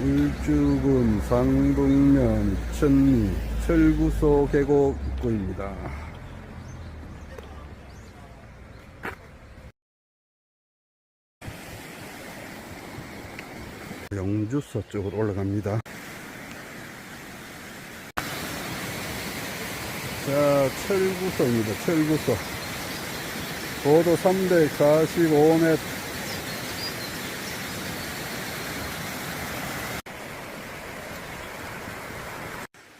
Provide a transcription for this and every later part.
울주군 상동면 천리 철구소 계곡 입구입니다. 영주소 쪽으로 올라갑니다. 자, 철구소입니다. 철구소. 고도 345m.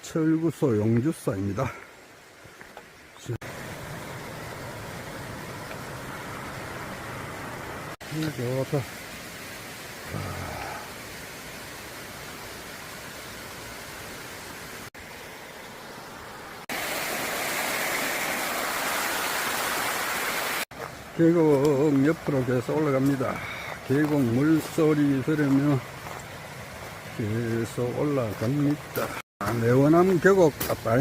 철구소 용주사입니다. 자. 음, 좋다. 계곡 옆으로 계속 올라갑니다. 계곡 물소리 들으며 계속 올라갑니다. 아, 내원암 계곡 같다.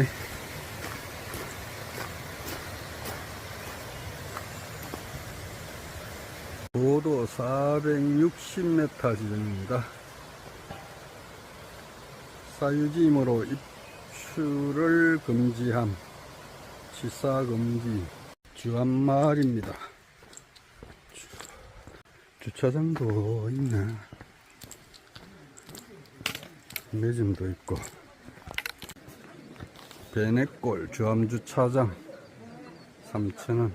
고도 460m 지점입니다. 사유지임으로 입출을 금지함, 취사 금지, 주한마을입니다. 주- 주차장도 있네. 매점도 있고. 베네골 주암주 차장 3,000원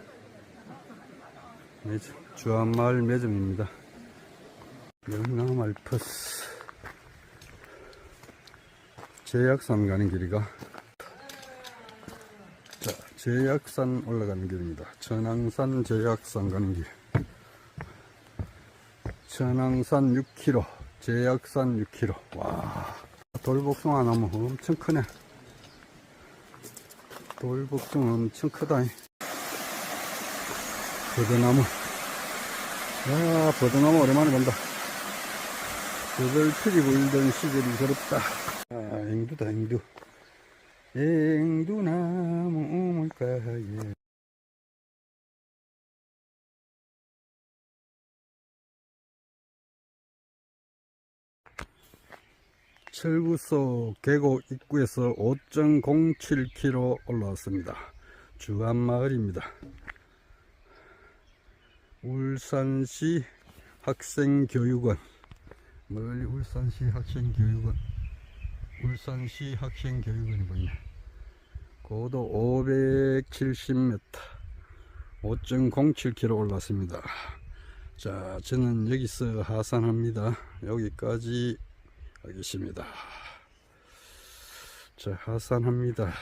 매점, 주암마을 매점입니다. 영남 알프스 제약산 가는 길이가 자, 제약산 올라가는 길입니다. 천왕산 제약산 가는 길. 천왕산 6km, 제약산 6km. 와, 돌복숭아 나무 엄청 크네. 돌복숭아 엄청 크다. 버드나무. 야, 버드나무 오랜만에 본다. 그걸 필이 보이던 시절이 그립다. 아, 앵두다, 앵두. 앵두나무 물가에. 철구소 계곡 입구에서 5.07km 올라왔습니다. 주안마을입니다. 울산시 학생교육원. 멀리 울산시 학생교육원? 울산시 학생교육원이 보이네. 고도 570m 5.07km 올랐습니다. 자 저는 여기서 하산합니다. 여기까지 하겠습니다. 자 하산합니다